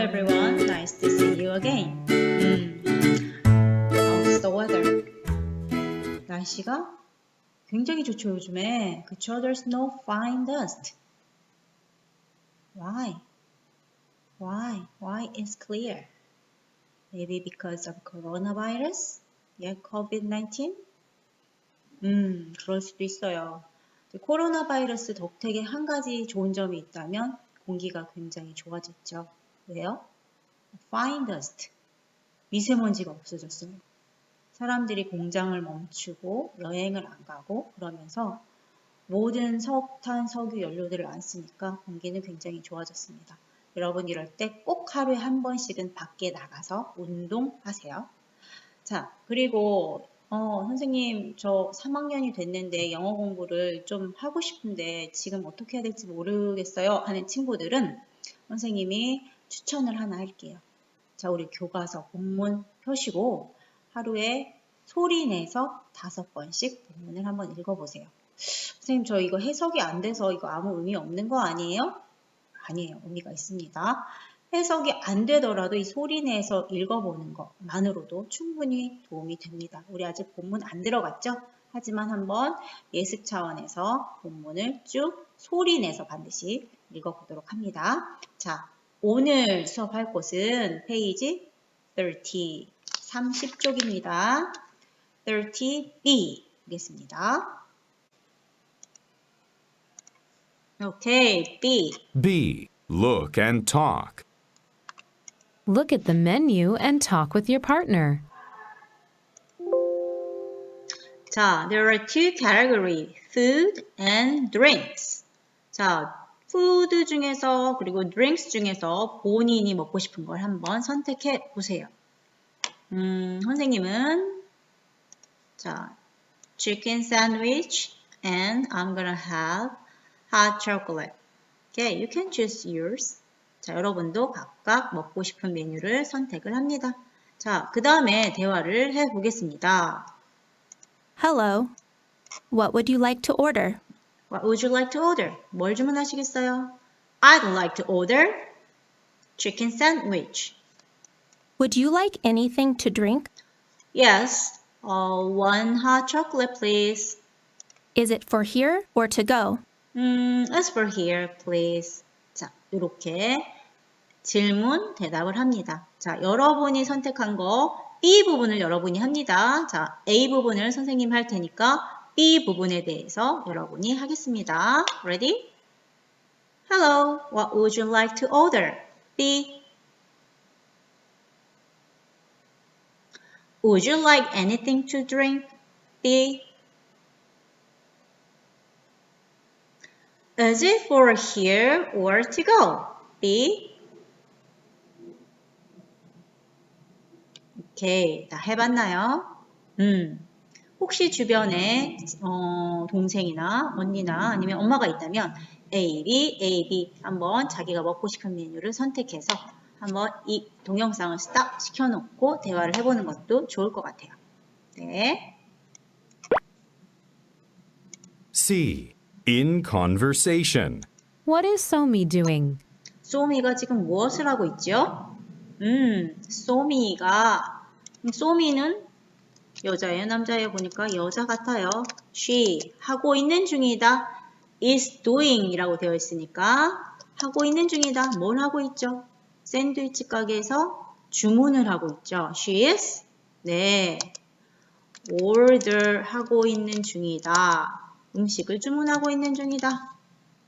everyone. Nice to see you again. 음. How's the weather? 날씨가 굉장히 좋죠, 요즘에. 그쵸? There's no fine dust. Why? Why? Why is clear? Maybe because of coronavirus? Yeah, COVID-19? 음, 그럴 수도 있어요. 코로나 바이러스 덕택에 한 가지 좋은 점이 있다면 공기가 굉장히 좋아졌죠. 왜요? fine dust. 미세먼지가 없어졌어요. 사람들이 공장을 멈추고 여행을 안 가고 그러면서 모든 석탄, 석유 연료들을 안 쓰니까 공기는 굉장히 좋아졌습니다. 여러분 이럴 때 꼭 하루에 한 번씩은 밖에 나가서 운동하세요. 자, 그리고 어, 선생님, 저 3학년이 됐는데 영어 공부를 좀 하고 싶은데 지금 어떻게 해야 될지 모르겠어요 하는 친구들은 선생님이 추천을 하나 할게요. 자, 우리 교과서 본문 펴시고 하루에 소리 내서 다섯 번씩 본문을 한번 읽어보세요. 선생님, 저 이거 해석이 안 돼서 이거 아무 의미 없는 거 아니에요? 아니에요. 의미가 있습니다. 해석이 안 되더라도 이 소리 내서 읽어보는 것만으로도 충분히 도움이 됩니다. 우리 아직 본문 안 들어갔죠? 하지만 한번 예습 차원에서 본문을 쭉 소리 내서 반드시 읽어보도록 합니다. 자, 오늘 수업할 곳은 페이지 30, 30쪽입니다. 30B 보겠습니다. 오케이, B. B. Look and talk. Look at the menu and talk with your partner. 자, there are two categories, food and drinks. 자, food 중에서 그리고 drinks 중에서 본인이 먹고 싶은 걸 한번 선택해 보세요. 음, 선생님은 자, chicken sandwich and I'm gonna have hot chocolate. Okay, you can choose yours. 자, 여러분도 각각 먹고 싶은 메뉴를 선택을 합니다. 자, 그 다음에 대화를 해 보겠습니다. Hello. What would you like to order? What would you like to order? 뭘 주문하시겠어요? I'd like to order chicken sandwich. Would you like anything to drink? Yes, uh, one hot chocolate, please. Is it for here or to go? 음, as for here, please. 자, 이렇게 질문, 대답을 합니다. 자, 여러분이 선택한 거 B 부분을 여러분이 합니다. 자, A 부분을 선생님 할 테니까 B 부분에 대해서 여러분이 하겠습니다. Ready? Hello, what would you like to order? B. Would you like anything to drink? B. Is it for here or to go? B. 오케이. 다 해봤나요? 음. 혹시 주변에 어, 동생이나 언니나 아니면 엄마가 있다면 A, B, A, B 한번 자기가 먹고 싶은 메뉴를 선택해서 한번 이 동영상을 스탑 시켜놓고 대화를 해보는 것도 좋을 것 같아요. 네. C. In conversation. What is Somi doing? 소미가 지금 무엇을 하고 있죠? 음, 소미가 소미는 여자예요, 남자예요? 보니까 여자 같아요. She 하고 있는 중이다. is doing 이라고 되어 있으니까 하고 있는 중이다. 뭘 하고 있죠? 샌드위치 가게에서 주문을 하고 있죠. She is 네 order 하고 있는 중이다. 음식을 주문하고 있는 중이다.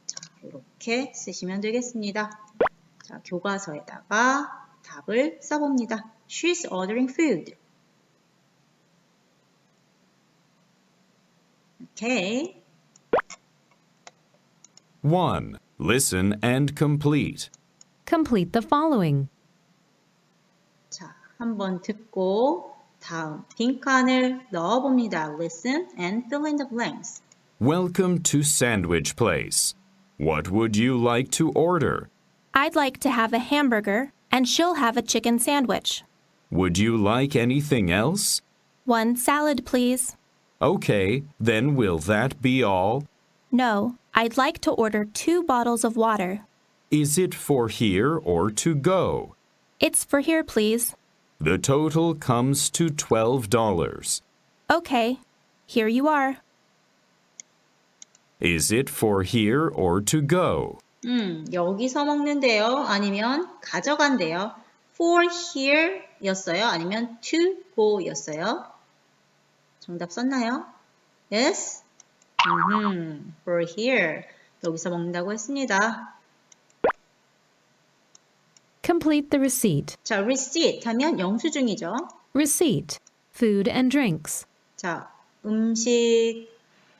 자, 이렇게 쓰시면 되겠습니다. 자, 교과서에다가 답을 써봅니다. She's ordering food. Okay. 1. Listen and complete. Complete the following. 자, 한번 듣고 다음 빈칸을 넣어봅니다. Listen and fill in the blanks. Welcome to Sandwich Place. What would you like to order? I'd like to have a hamburger, and she'll have a chicken sandwich. Would you like anything else? One salad, please. Okay, then will that be all? No, I'd like to order two bottles of water. Is it for here or to go? It's for here, please. The total comes to $12. Okay, here you are. Is it for here or to go? 음, 여기서 먹는데요. 아니면 가져간대요. for here 였어요. 아니면 to go 였어요. 정답 썼나요? Yes? 음, for here. 여기서 먹는다고 했습니다. Complete the receipt. 자, receipt 하면 영수증이죠. Receipt. Food and drinks. 자, 음식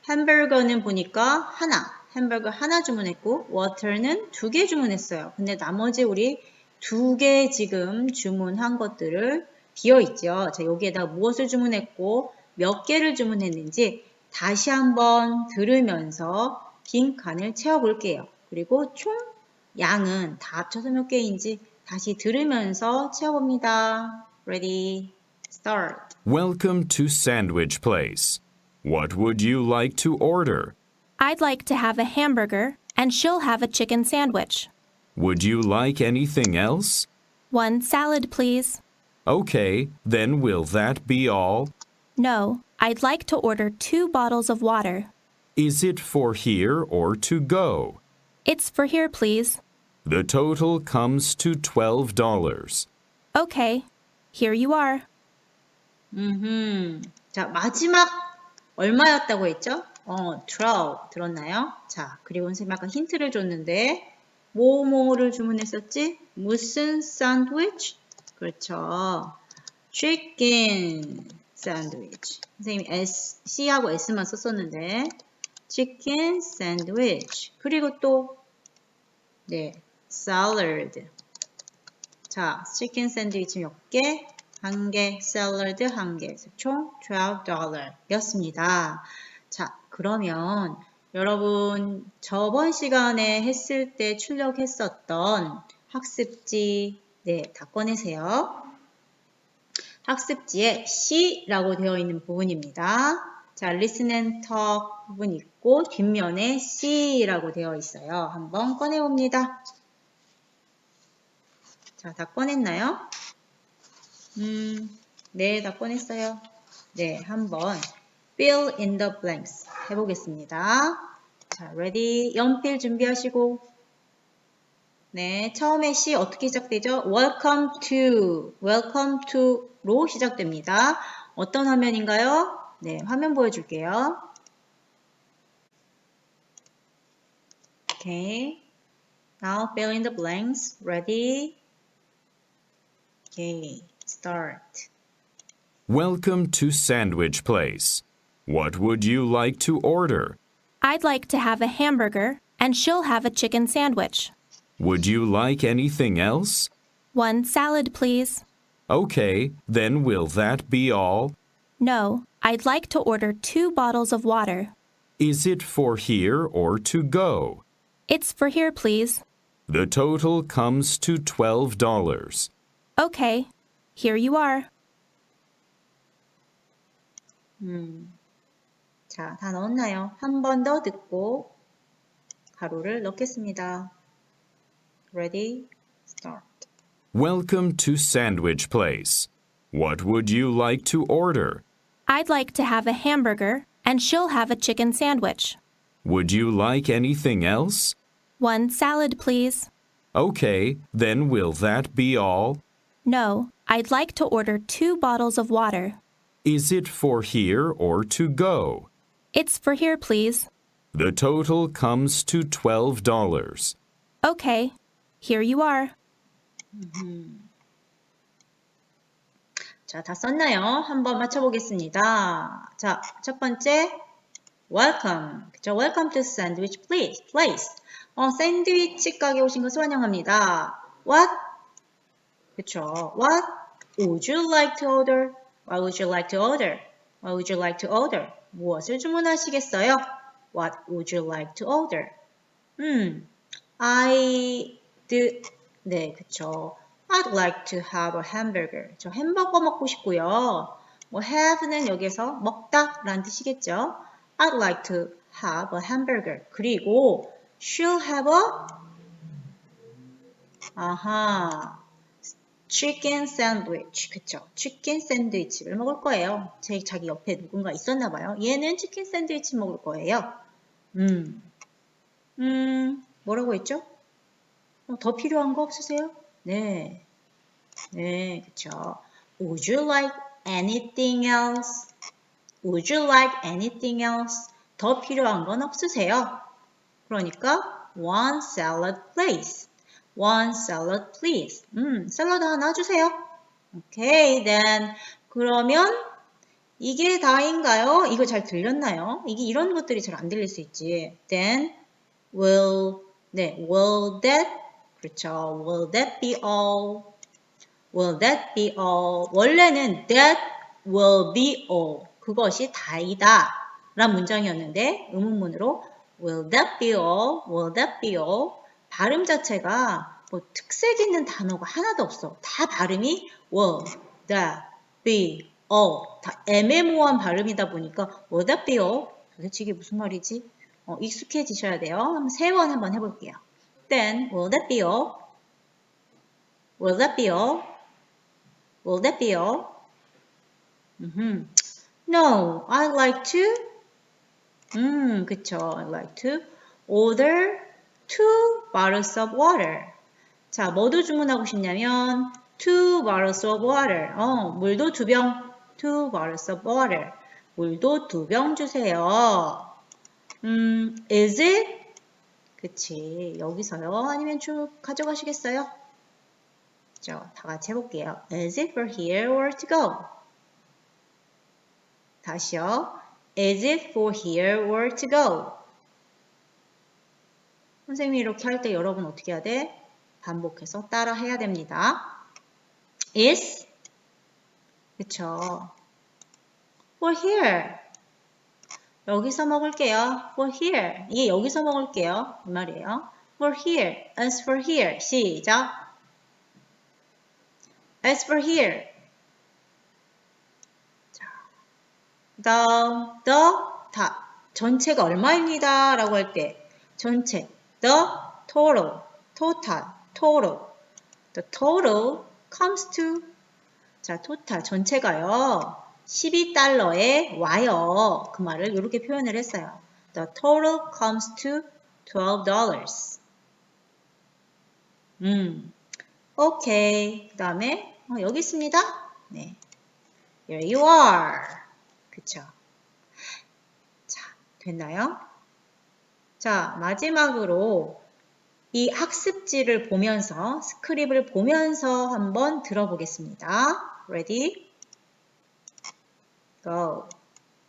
햄버거는 보니까 하나, 햄버거 하나 주문했고 워터는 두 개 주문했어요. 근데 나머지 우리 두 개 지금 주문한 것들을 비어 있죠. 자, 여기에다 무엇을 주문했고 몇 개를 주문했는지 다시 한번 들으면서 빈 칸을 채워 볼게요. 그리고 총 양은 다 합쳐서 몇 개인지 다시 들으면서 채워봅니다. Ready, start. Welcome to Sandwich Place. What would you like to order? I'd like to have a hamburger, and she'll have a chicken sandwich. Would you like anything else? One salad, please. Okay, then will that be all? No, I'd like to order two bottles of water. Is it for here or to go? It's for here, please. The total comes to $12. Okay, here you are. 음흠. 자, 마지막 얼마였다고 했죠? 어, 12 들었나요? 자, 그리고 선생님 아까 힌트를 줬는데 뭐뭐를 주문했었지? 무슨 샌드위치? 그렇죠. 치킨 샌드위치. 선생님이 S, C하고 S만 썼었는데 치킨 샌드위치. 그리고 또 네, 샐러드. 자, 치킨 샌드위치 몇 개? 한 개, 샐러드 한 개. 총 $12 였습니다. 자, 그러면 여러분 저번 시간에 했을 때 출력했었던 학습지 네, 다 꺼내세요. 학습지에 C라고 되어 있는 부분입니다. 자, listen and talk 부분 있고 뒷면에 C라고 되어 있어요. 한번 꺼내봅니다. 자, 다 꺼냈나요? 음, 네, 다 꺼냈어요. 네, 한번 fill in the blanks 해보겠습니다. 자, ready? 연필 준비하시고. 네, 처음에 C 어떻게 시작되죠? Welcome to, welcome to로 시작됩니다. 어떤 화면인가요? 네, 화면 보여줄게요. Okay. Now fill in the blanks. Ready? Okay, start. Welcome to Sandwich Place. What would you like to order? I'd like to have a hamburger, and she'll have a chicken sandwich. Would you like anything else? One salad, please. Okay, then will that be all? No, I'd like to order two bottles of water. Is it for here or to go? It's for here, please. The total comes to $12. Okay, here you are. 자, 다 넣었나요? 한 번 더 듣고 가로를 넣겠습니다. Ready? Start. Welcome to Sandwich Place. What would you like to order? I'd like to have a hamburger, and she'll have a chicken sandwich. Would you like anything else? One salad, please. Okay, then will that be all? No, I'd like to order two bottles of water. Is it for here or to go? It's for here, please. The total comes to $12. Okay, here you are. 자, 다 썼나요? 한번 맞춰보겠습니다. 자, 첫 번째, welcome. 그죠? Welcome to sandwich place. place. 어, 샌드위치 가게 오신 것을 환영합니다. What? 그쵸? What would you like to order? What would you like to order? What would you like to order? 무엇을 주문하시겠어요? What would you like to order? 음, I do, 네, 그쵸. I'd like to have a hamburger. 저 햄버거 먹고 싶고요. 뭐 have는 여기서 먹다 라는 뜻이겠죠. I'd like to have a hamburger. 그리고 she'll have a 아하 chicken sandwich. 그쵸? 치킨 샌드위치를 먹을 거예요. 제 자기 옆에 누군가 있었나 봐요. 얘는 치킨 샌드위치 먹을 거예요. 음. 음, 뭐라고 했죠? 어, 더 필요한 거 없으세요? 네. 네, 그쵸. Would you like anything else? Would you like anything else? 더 필요한 건 없으세요? 그러니까 one salad please. One salad please. 음, 샐러드 하나 주세요. Okay, then 그러면 이게 다인가요? 이거 잘 들렸나요? 이게 이런 것들이 잘 안 들릴 수 있지. Then will 네, will that 그렇죠. Will that be all? Will that be all? 원래는 that will be all. 그것이 다이다. 란 문장이었는데 의문문으로 will that be all? Will that be all? 발음 자체가 뭐 특색 있는 단어가 하나도 없어. 다 발음이 will that be all. 다 애매모호한 발음이다 보니까 will that be all? 도대체 이게 무슨 말이지? 어, 익숙해지셔야 돼요. 세 번 한번 해볼게요. Then will that be all? Will that be all? Will that be all? 음흠. No, I'd like to. 음, 그쵸. I'd like to order two bottles of water. 자, 뭐도 주문하고 싶냐면 two bottles of water. 어, 물도 두 병. two bottles of water. 물도 두 병 주세요. 음, is it? 그치. 여기서요. 아니면 쭉 가져가시겠어요? 자, 다 같이 해볼게요. Is it for here or to go? 다시요. Is it for here or to go? 선생님이 이렇게 할 때 여러분 어떻게 해야 돼? 반복해서 따라 해야 됩니다. Is 그쵸? For here 여기서 먹을게요. For here 이게 여기서 먹을게요. 이 말이에요. For here as for here 시작 As for here the, the, 다 전체가 얼마입니다 라고 할 때 전체 the total, total, total the total comes to 자 total 전체가요 12달러에 와요 그 말을 이렇게 표현을 했어요 the total comes to 12 dollars 음 오케이 그 다음에 어, 여기 있습니다 네 here you are 그쵸? 자, 됐나요? 자, 마지막으로 이 학습지를 보면서, 스크립을 보면서 한번 들어보겠습니다. Ready? Go.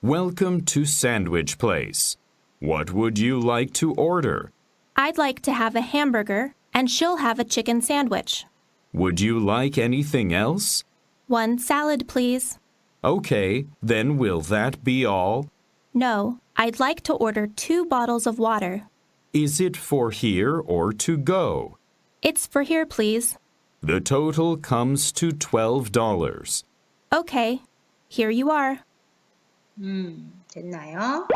Welcome to Sandwich Place. What would you like to order? I'd like to have a hamburger, and she'll have a chicken sandwich. Would you like anything else? One salad, please. Okay, then will that be all? No, I'd like to order two bottles of water. Is it for here or to go? It's for here, please. The total comes to $12. Okay, here you are. 음, 됐나요?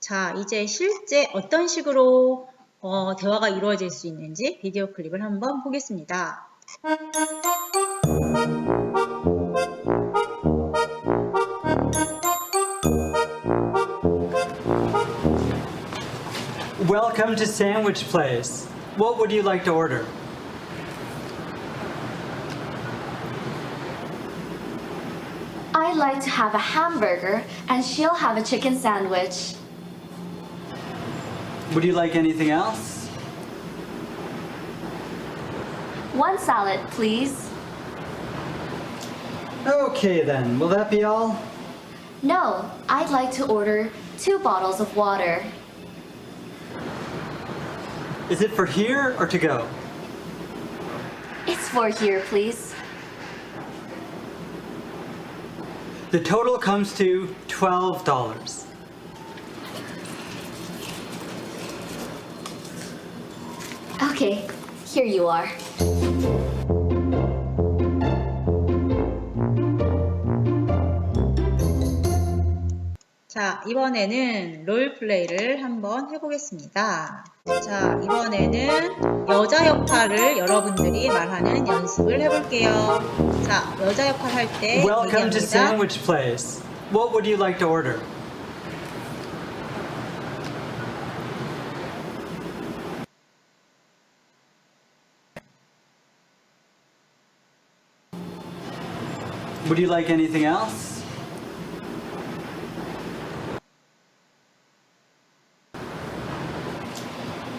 자, 이제 실제 어떤 식으로 어, 대화가 이루어질 수 있는지 비디오 클립을 한번 보겠습니다. Welcome to Sandwich Place. What would you like to order? I'd like to have a hamburger and she'll have a chicken sandwich. Would you like anything else? One salad, please. Okay then, will that be all? No, I'd like to order two bottles of water. Is it for here or to go? It's for here, please. The total comes to $12. Okay, here you are. 자, 자, 이번에는 롤플레이를 한번 해보겠습니다. 자, 이번에는 여자 역할을 여러분들이 말하는 연습을 해볼게요. 자, 여자 역할 할 때 Welcome to 얘기합니다. Sandwich Place. What would you like to order? Would you like anything else?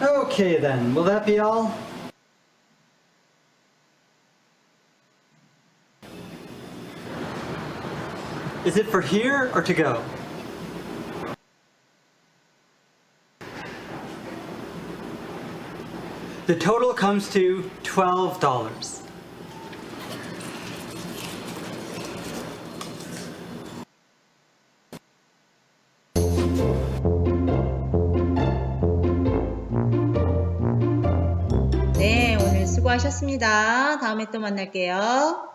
Okay then, will that be all? Is it for here or to go? The total comes to $12. 네, 오늘 수고하셨습니다. 다음에 또 만날게요.